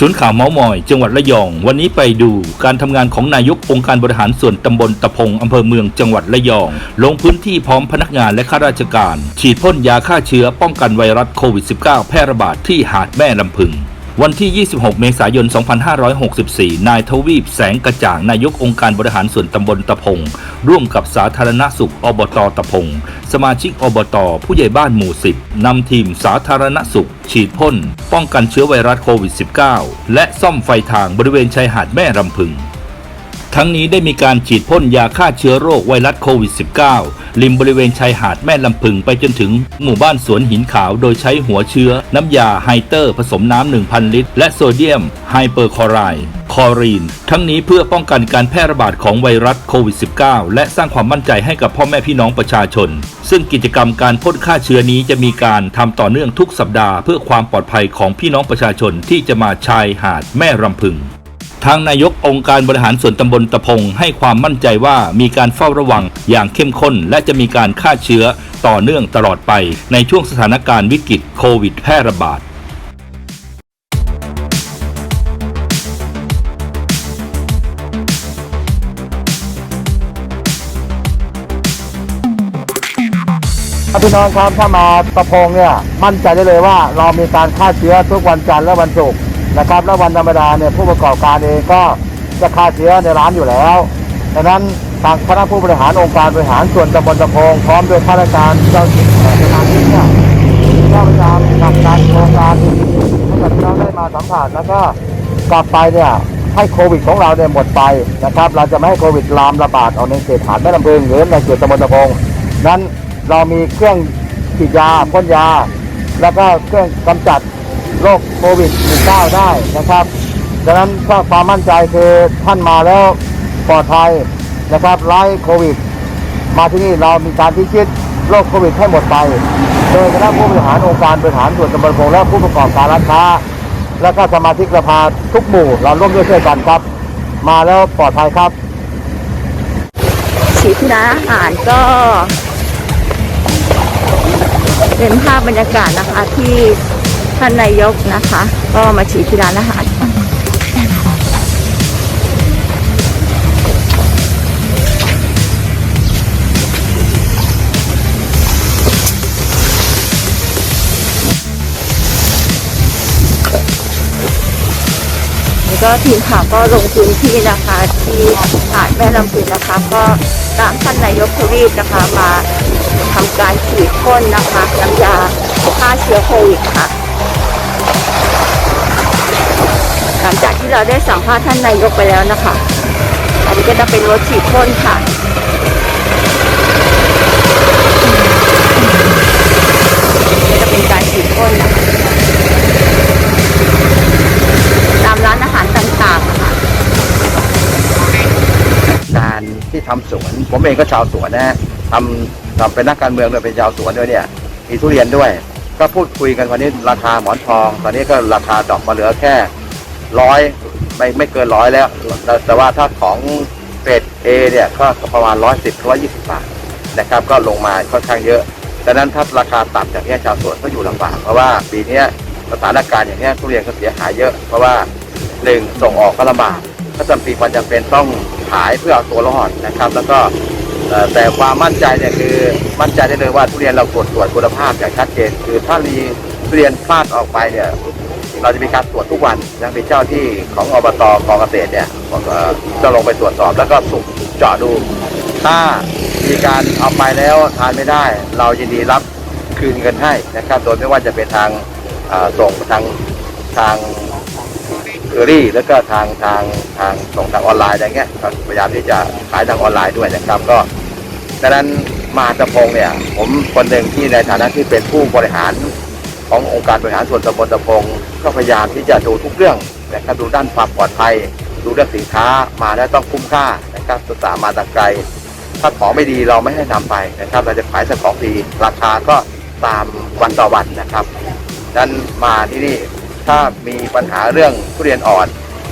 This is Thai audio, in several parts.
ศูนย์ข่าวเมาส์มอย จังหวัดระยอง วันนี้ไปดูการทำงานของนายกองค์การบริหารส่วนตำบลตะพงอำเภอเมืองจังหวัดระยอง ลงพื้นที่พร้อมพนักงานและข้าราชการ ฉีดพ่นยาฆ่าเชื้อป้องกันไวรัสโควิด -19 แพร่ระบาดที่หาดแม่ลำพึง วันที่ 26 เมษายน 2564 นายทวีปแสงกระจ่าง นายกองค์การบริหารส่วนตำบลตะพง ร่วมกับสาธารณสุขอบตตะพง สมาชิกอบต ผู้ใหญ่บ้านหมู่ 10 นำทีมสาธารณสุข ฉีดพ่น ป้องกันเชื้อไวรัสโควิด -19 และซ่อมไฟทางบริเวณชายหาดแม่ลำพึง ทั้งนี้ได้มีการฉีดพ่นยาฆ่าเชื้อโรคไวรัสโควิด -19 ริมบริเวณชายหาดแม่ลำพึงไปจนถึงหมู่บ้านสวนหินขาวโดยใช้หัวเชื้อ น้ำยาไฮเตอร์ผสมน้ำ 1,000 ลิตร และโซเดียมไฮเปอร์คลอไรด์คลอรีน ทั้งนี้เพื่อป้องกันการแพร่ระบาดของไวรัสโควิด -19 และสร้างความมั่นใจให้กับพ่อแม่พี่น้องประชาชน ซึ่งกิจกรรมการพ่นฆ่าเชื้อนี้จะมีการทำต่อเนื่องทุกสัปดาห์ เพื่อความปลอดภัยของพี่น้องประชาชนที่จะมาชายหาดแม่ลำพึง ทางนายกองค์การบริหารส่วนตำบลตะพงให้ความมั่นใจว่ามีการเฝ้าระวังอย่างเข้มข้น และจะมีการฆ่าเชื้อต่อเนื่องตลอดไป ในช่วงสถานการณ์วิกฤตโควิดแพร่ระบาดพี่น้องครับถ้ามาประพงเนี่ยมั่นใจได้เลยว่าเรามีการฆ่าเชื้อทุกวันจันทร์และวันศุกร์ นะครับและวันธรรมดาเนี่ยผู้ประกอบการเองก็จะฆ่าเชื้อในร้านอยู่แล้วดังนั้นทางคณะผู้บริหารองค์การบริหารส่วนตำบลตะพงพร้อมด้วยข้าราชการเจ้าหน้าที่สถานที่เนี่ยก็พยายามทำการโครงการให้กับพี่น้องได้มาสัมผัสแล้วก็กลับไปเนี่ยให้โควิดของเราเนี่ยหมดไปนะครับ เราจะไม่ให้โควิดลามระบาดออกในเขตหาดแม่ลำพึงหรือในเขตตำบลตะพงนั้นเรามีเครื่องฉีดยาพ่นยา แล้วก็เครื่องกำจัด โรคโควิด -19 ได้นะครับดังนั้นถ้าความมั่นใจคือท่านมาแล้วปลอดภัยนะครับไล่โควิด มาที่นี่เรามีการพิชิตโรคโควิดให้หมดไป โดยคณะผู้บริหารองค์การบริหารส่วนตำบลพงและผู้ประกอบการร้านค้า และก็สมาชิกสภาทุกหมู่เราร่วมด้วยช่วยกันครับ มาแล้วปลอดภัยครับฉีดที่ร้านอาหารก็เป็นภาพบรรยากาศนะคะที่ ท่านนายกนะคะ ก็มาฉีดที่ร้านอาหารแล้วก็ทีมข่าวก็ลงพื้นที่นะคะ ที่หาดแม่ลำพูนนะคะ ก็ตามท่านนายกทวีปนะคะมาทำการฉีดพ่นนะคะน้ำยาฆ่าเชื้อโควิดค่ะ ที่เราได้สัมภาษณ์ท่านนายกไปแล้วนะคะ อันนี้ก็จะเป็นรถฉีดพ่นค่ะจะเป็นการฉีดพ่นนะคะตามร้านอาหารต่างๆนะคะการที่ทำสวน ผมเองก็ชาวสวนนะทำทำเป็นนักการเมืองด้วยเป็นชาวสวนด้วยเนี่ยมีทุเรียนด้วย ก็พูดคุยกันวันนี้ราคาหมอนทอง ตอนนี้ก็ราคาดอกมาเหลือแค่ ร้อยไม่ไม่เกินร้อยแล้ว แต่ว่าถ้าของเกรดเอเนี่ยก็ประมาณร้อยสิบร้อยยี่สิบบาทนะครับ ก็ลงมาค่อนข้างเยอะดังนั้นถ้าราคาต่ำจากนี้ชาวสวนก็อยู่ลำบากเพราะว่าปีนี้สถานการณ์อย่างนี้ทุเรียนก็เสียหายเยอะ เพราะว่าหนึ่งส่งออกก็ลำบากก็จำเป็นความจำเป็นต้องขายเพื่อเอาตัวรอดนะครับ แล้วก็แต่ความมั่นใจเนี่ยคือมั่นใจได้เลยว่าทุเรียนเราตรวจตรวจคุณภาพอย่างชัดเจน คือถ้ามีทุเรียนพลาดออกไปเนี่ย เราจะมีการตรวจทุกวันนะเป็นเจ้าที่ของอบตกองเกษตรเนี่ยจะลงไปตรวจสอบแล้วก็สุ่มเจาะดูถ้ามีการเอาไปแล้วทานไม่ได้ เรายินดีรับคืนเงินให้นะครับโดยไม่ว่าจะเป็นทางส่งทางทางเคอรี่แล้วก็ทางทางทางส่งทางออนไลน์อะไรเงี้ยพยายามที่จะขายทางออนไลน์ด้วยนะครับก็ดังนั้นมาตะพงเนี่ยผมคนหนึ่งที่ในฐานะที่เป็นผู้บริหาร ขององค์การบริหารส่วนตำบลตะพงก็พยายามที่จะดูทุกเรื่องนะครับดูด้านความปลอดภัย ดูเรื่องสินค้ามาแล้วต้องคุ้มค่านะครับศึกษามาแตะไกล ถ้าของไม่ดีเราไม่ให้นำไปนะครับ เราจะขายแต่ของดีราคาก็ตามวันต่อวันนะครับนั้นมาที่นี่ถ้ามีปัญหาเรื่องทุเรียนอ่อน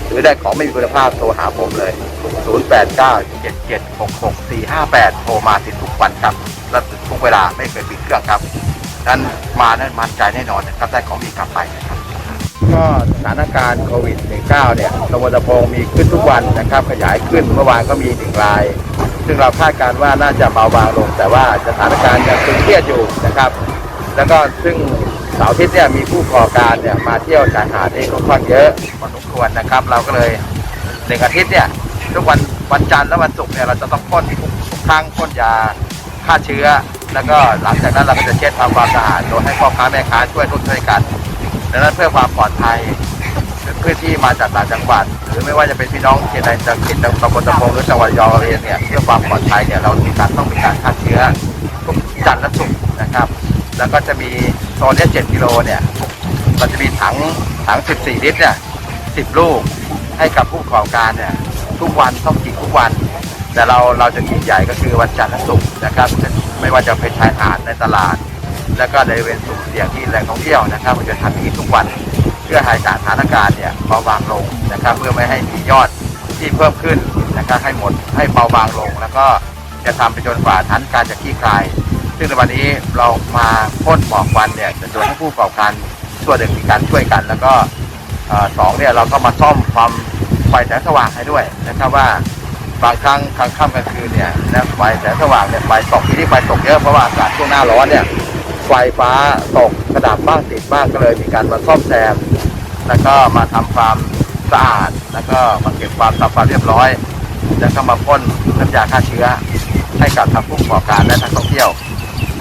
หรือได้ของไม่มีคุณภาพโทรหาผมเลย 0897766458 โทรมาติดทุกวันครับและทุกเวลาไม่เคยปิดเครื่องครับ นั้นมานั้นมั่นใจแน่นอนนะครับได้ของดีกลับไปนะครับก็สถานการณ์โควิด -19 เนี่ยตำบลตะพงมีขึ้นทุกวันนะครับ ขยายขึ้นเมื่อวานก็มีหนึ่งราย ซึ่งเราคาดการณ์ว่าน่าจะเบาบางลง แต่ว่าสถานการณ์ยังตึงเครียดอยู่นะครับ แล้วก็ซึ่งเสาร์อาทิตย์เนี่ยมีผู้ก่อการเนี่ยมาเที่ยวชายหาดเองค่อนข้างเยอะพอสมควรนะครับ เราก็เลยหนึ่งอาทิตย์เนี่ยทุกวันวันจันทร์และวันศุกร์เนี่ยเราจะต้องพ่นทุกทุกครั้งพ่นยาฆ่าเชื้อ แล้วก็หลังจากนั้นเราก็จะเช็ดทำความสะอาดโดยให้พ่อค้าแม่ค้าช่วยทุกช่วยกันดังนั้นเพื่อความปลอดภัยเพื่อที่มาจากต่างจังหวัด หรือไม่ว่าจะเป็นพี่น้องเขตใดจังหวัดตำบลตะพงหรือจังหวัดยองเราเองเนี่ยเพื่อความปลอดภัยเนี่ยเรามีการต้องมีการฆ่าเชื้อทุกจันทร์และศุกร์นะครับ แล้วก็จะมีโซนเนี้ย7กิโลเนี่ยเราจะมีถังถัง 14 ลิตรเนี่ย10 ลูกให้กับผู้ประกอบการเนี่ยทุกวันต้องกินทุกวัน แต่เราเราจะกินใหญ่ก็คือวันจันทร์และศุกร์นะครับ ไม่ว่าจะเป็นชายหาดในตลาด แล้วก็ในเวณสุ่มเสี่ยงที่แหล่งท่องเที่ยวนะครับเราจะทำอย่างนี้ทุกวันเพื่อให้สถานการณ์เนี่ยเบาบางลงนะครับ เพื่อไม่ให้มียอดที่เพิ่มขึ้นนะครับให้หมดให้เบาบางลง แล้วก็จะทำไปจนกว่าสถานการณ์จะคลี่คลาย ซึ่งในวันนี้เรามาพ่นหมอกควันเนี่ยจะชวนให้ผู้ประกอบการส่วนหนึ่งมีการช่วยกัน แล้วก็อสองเนี่ยเราก็มาซ่อมความไฟแสงสว่างให้ด้วยนะครับว่า บางครั้งกลางค่ำกลางคืนเนี่ยนะไฟแสงสว่างเนี่ยไฟตกที่นี่ไฟตกเยอะเพราะว่าอากาศช่วงหน้าร้อนเนี่ยไฟฟ้าตกกระดับบ้างติดบ้างก็เลยมีการมาซ่อมแซมแล้วก็มาทำความสะอาดแล้วก็มาเก็บความสะอาดเรียบร้อย แล้วก็มาพ่นน้ำยาฆ่าเชื้อ ให้กับทางผู้ประกอบการและนักท่องเที่ยว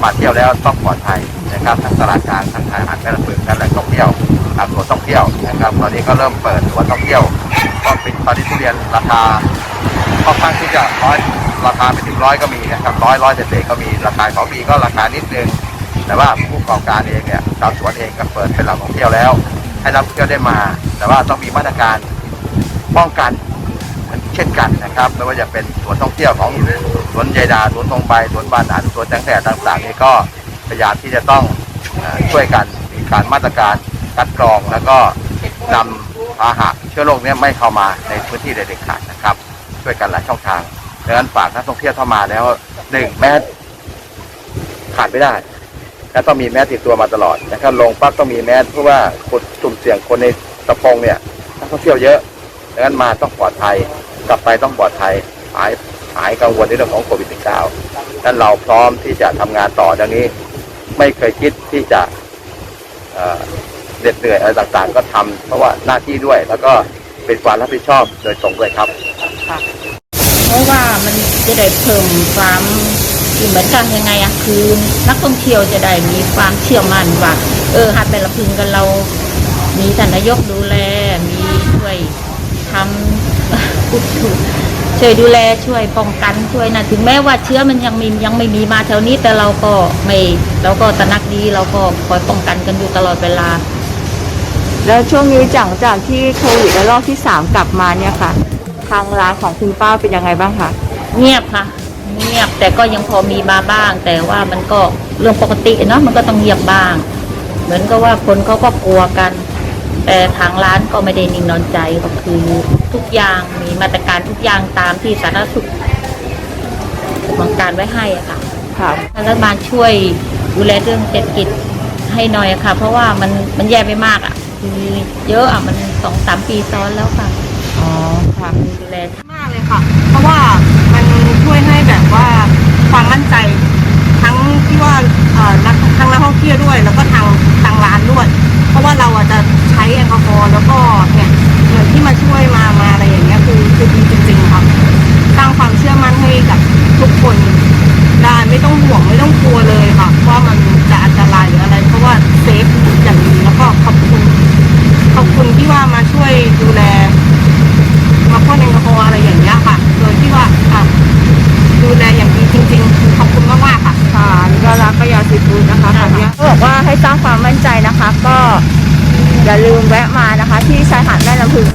มาเที่ยวแล้วต้องปลอดภัยนะครับทั้งตลาดกลางทั้งทางอาหารแม่ละเพิงและแหล่งท่องเที่ยวทางสวนท่องเที่ยวนะครับตอนนี้ก็เริ่มเปิดสวนท่องเที่ยวก็เป็นตอนนี้ทุเรียนราคา ค่อนข้างที่จะร้อยราคาไปถึงร้อยก็มีนะครับร้อยร้อยเศษก็มีราคาของปีก็ราคานิดนึงแต่ว่าผู้ประกอบการเองเนี่ยชาวสวนเองก็เปิดเป็นแหล่งท่องเที่ยวแล้ว ให้นักท่องเที่ยวได้มา แต่ว่าต้องมีมาตรการป้องกันเช่นกันนะครับไม่ว่าจะเป็นสวนท่องเที่ยวของสวนยายดาสวนทองใบสวนบานอันสวนแตงแต่ต่างๆนี่ก็พยายามที่จะต้องช่วยกันมีการมาตรการคัดกรองแล้วก็นำพาหะเชื้อโรคเนี้ไม่เข้ามาในพื้นที่ใดเด็ดขาดนะครับ ช่วยกันหลายช่องทางดังนั้นฝากนักท่องเที่ยวเข้ามาแล้วหนึ่งแมสขาดไม่ได้ และต้องมีแมสติดตัวมาตลอดนะครับลงปั๊บต้องมีแมสเพราะว่าคนสุ่มเสี่ยงคนในตะพงเนี่ยนักท่องเที่ยวเยอะดังนั้นมาต้องปลอดภัยกลับไปต้องปลอดภัยหายหายกังวลในเรื่องของโควิด -19 นั้นเราพร้อมที่จะทำงานต่อดังนี้ ไม่เคยคิดที่จะเเหน็ดเหนื่อยอะไรต่างๆ ก็ทำเพราะว่าหน้าที่ด้วย แล้วก็เป็นความรับผิดชอบโดยตรงด้วยครับ เพราะว่ามันจะได้เพิ่มความเหมือนกันยังไงอะคือนักท่องเที่ยวจะได้มีความเชื่อมั่นว่า เออหาดแม่ละพึงกันเรา มีท่านนายกดูแลมีช่วยทำพูดถูกช่วยดูแลช่วยป้องกันช่วยนะถึงแม้ว่าเชื้อมันยังมียังไม่มีมาแถวนี้แต่เราก็ไม่เราก็ตระหนักดีเราก็คอยป้องกันกันอยู่ตลอดเวลา แล้วช่วงนี้หลังจากที่โควิดระลอกที่สามกลับมาเนี่ยค่ะ ทางร้านของคุณป้าเป็นยังไงบ้างคะเงียบค่ะ เงียบแต่ก็ยังพอมีมาบ้าง แต่ว่ามันก็เรื่องปกติเนาะมันก็ต้องเงียบบ้าง เหมือนกับว่าคนเขาก็กลัวกัน แต่ทางร้านก็ไม่ได้นิ่งนอนใจก็คือทุกอย่างมีมาตรการทุกอย่างตามที่สาธารณสุขบังการไว้ให้อะค่ะค่ะรัฐบาลช่วยดูแลเรื่องเศรษฐกิจให้หน่อยอะค่ะ เพราะว่ามันมันแย่ไปมากอะคือเยอะอะมันสองสามปีซ้อนแล้วค่ะอ๋อ ค่ะดูแลมากเลยค่ะ เพราะว่ามันช่วยให้แบบว่าความมั่นใจ ทั้งที่ว่าเอ่อนักทั้งนักท่องเที่ยวด้วย แล้วก็ทางทางร้านด้วย เพราะว่าเราอาจจะใช้แอลกอฮอล์แล้วก็เนี่ยเหมือนที่มาช่วยมามาอะไรอย่างเงี้ยคือคือดีจริงๆค่ะสร้างความเชื่อมั่นให้กับทุกคนได้ไม่ต้องห่วงไม่ต้องกลัวเลยค่ะว่า ก็บอกว่าให้สร้างความมั่นใจนะคะ ก็อย่าลืมแวะมานะคะ ที่ชายหาดแม่ลำพึง